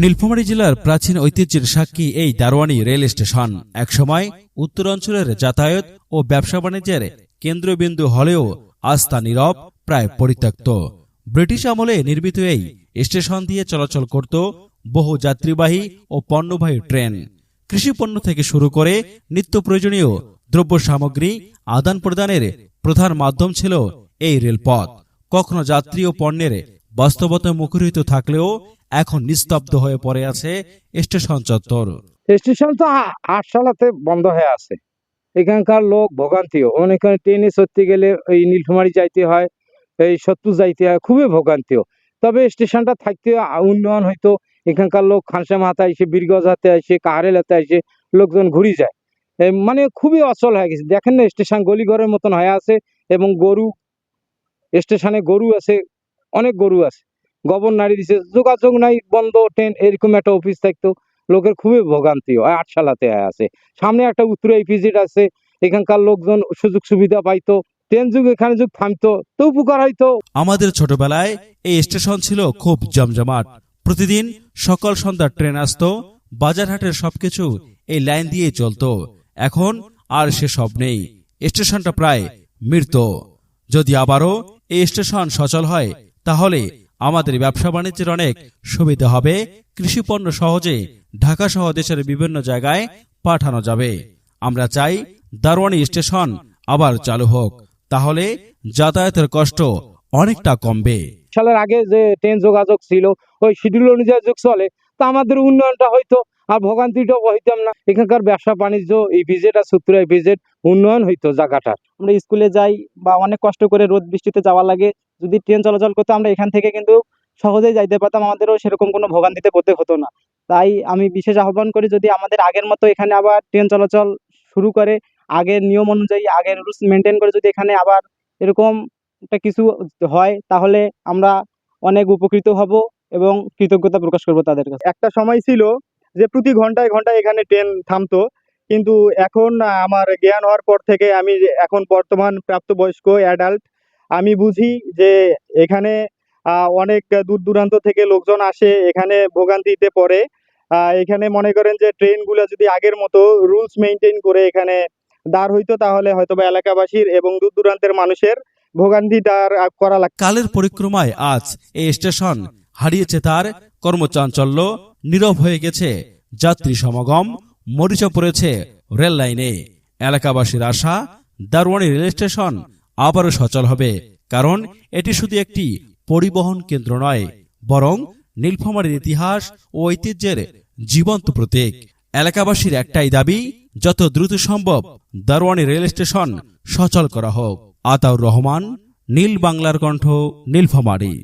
নীলফামারী জেলার প্রাচীন ঐতিহ্যের সাক্ষী এই দারোয়ানি রেল স্টেশন। একসময় উত্তরাঞ্চলের যাতায়াত ও ব্যবসা বাণিজ্যের কেন্দ্রবিন্দু হলেও আস্থা নীরব, প্রায় পরিত্যক্ত। ব্রিটিশ আমলে নির্মিত এই স্টেশন দিয়ে চলাচল করত বহু যাত্রীবাহী ও পণ্যবাহী ট্রেন। কৃষিপণ্য থেকে শুরু করে নিত্য প্রয়োজনীয় দ্রব্য সামগ্রী আদান প্রদানের প্রধান মাধ্যম ছিল এই রেলপথ। কখনো যাত্রী ও পণ্যের বাস্তবতায় মুখরিত থাকলেও এখন নিস্তব্ধ হয়ে পড়ে আছে স্টেশন চত্বর। স্টেশন তো আট সালাতে বন্ধ হয়ে আছে। এখানকার লোক ভোগান্তিও। অনেক ট্রেনে সত্যি গেলে এই নীলফামারি যাইতে হয়, এই সত্তর যাইতে হয়, খুবই ভোগান্তিও। তবে স্টেশনটা থাকতে উন্নয়ন হয়তো এখানকার লোক খানসা মাথা এসে বীরগজ হাতে আসে কাহারেল হাতে আসে লোকজন ঘুরি যায়। মানে খুবই অচল হয়ে গেছে। দেখেন না, স্টেশন গলিঘরের মতন হয়ে আছে এবং গরু, স্টেশনে গরু আছে অনেক গরু আছে। গবর নাড়ি দিছে, যোগাযোগ নাই, বন্ধ, ট্রেন, এরকম একটা অফিস থাকতো। লোকের খুবই ভোগান্তি হয়, আট সালাতে আছে। সামনে একটা উত্তর ইপিজিট আছে, এখানকার লোকজন সুযোগ সুবিধা পাইতো, ট্রেন যুগ এখানে যুগ থামতো, তো উপকার হইতো। আমাদের ছোটবেলায় এই স্টেশন ছিল খুব জমজমাট। প্রতিদিন সকাল সন্ধ্যা ট্রেন আসতো, বাজারহাটের সবকিছু এই লাইন দিয়ে চলতো। এখন আর সে সব নেই। স্টেশনটা প্রায় মৃত। যদি আবারও এই স্টেশন সচল হয় তাহলে আমাদের ব্যবসা বাণিজ্যের অনেক সুবিধা হবে। কৃষিপণ্য সহজে ঢাকা সহ দেশের বিভিন্ন জায়গায় পাঠানো যাবে। আমরা চাই দারোয়ানি স্টেশন আবার চালু হোক। তাহলে যাতায়াতের কষ্ট অনেকটা কমবে। সালের আগে যে ট্রেন যোগাযোগ ছিল, ওই শিডিউল অনুযায়ী যুগ চলে। তা আমাদের উন্নয়নটা হইতো আর ভোগান্তিটাও হইতাম না। এখানকার ব্যবসা বাণিজ্য ইপিজেড আর সূত্র ইপিজেড উন্নয়ন হইতো জায়গাটার আমরা স্কুলে যাই বা অনেক কষ্ট করে রোদ বৃষ্টিতে যাওয়া লাগে, যদি ট্রেন চলাচল করতো আমরা এখান থেকে কিন্তু সহজেই যাইতে পারতাম, আমাদেরও সেরকম কোনো ভোগান্তিতে পড়তে হতো না। তাই আমি বিশেষ আহ্বান করি যদি আমাদের আগের মতো এখানে আবার ট্রেন চলাচল শুরু করে, আগের নিয়ম অনুযায়ী, আগের রুলস মেনটেন করে যদি এখানে আবার এরকম একটা কিছু হয়, তাহলে আমরা অনেক উপকৃত হব এবং কৃতজ্ঞতা প্রকাশ করব তাদের কাছে। একটা সময় ছিল যে প্রতি ঘন্টায় ঘন্টায় এখানে ট্রেন থামতো কিন্তু এখন আমার জ্ঞান হওয়ার পর থেকে আমি এখন বর্তমান প্রাপ্তবয়স্ক অ্যাডাল্ট আমি বুঝি যে এখানে অনেক দূর দূরান্ত থেকে লোকজন আসে এখানে ভোগান্তিতে পড়ে এখানে মনে করেন যে ট্রেনগুলো যদি আগের মতো রুলস মেনটেন করে এখানে দাঁড় হইতো তাহলে হয়তো বা এলাকাবাসীর এবং দূর দূরান্তের মানুষের আহ, করা লাগতো না। কালের পরিক্রমায় আজ এই স্টেশন হারিয়েছে তার কর্মচাঞ্চল্য, নীরব হয়ে গেছে। যাত্রী সমাগম, মরিচা পড়েছে রেল লাইনে। এলাকাবাসীর আশা দারওয়ানি রেল স্টেশন আবারও সচল হবে, কারণ এটি শুধু একটি পরিবহন কেন্দ্র নয়, বরং নীলফামারীর ইতিহাস ও ঐতিহ্যের জীবন্ত প্রতীক। এলাকাবাসীর একটাই দাবি, যত দ্রুত সম্ভব দারওয়ানি রেল স্টেশন সচল করা হোক। আতাউর রহমান, নীল বাংলার কণ্ঠ, নীলফামারী।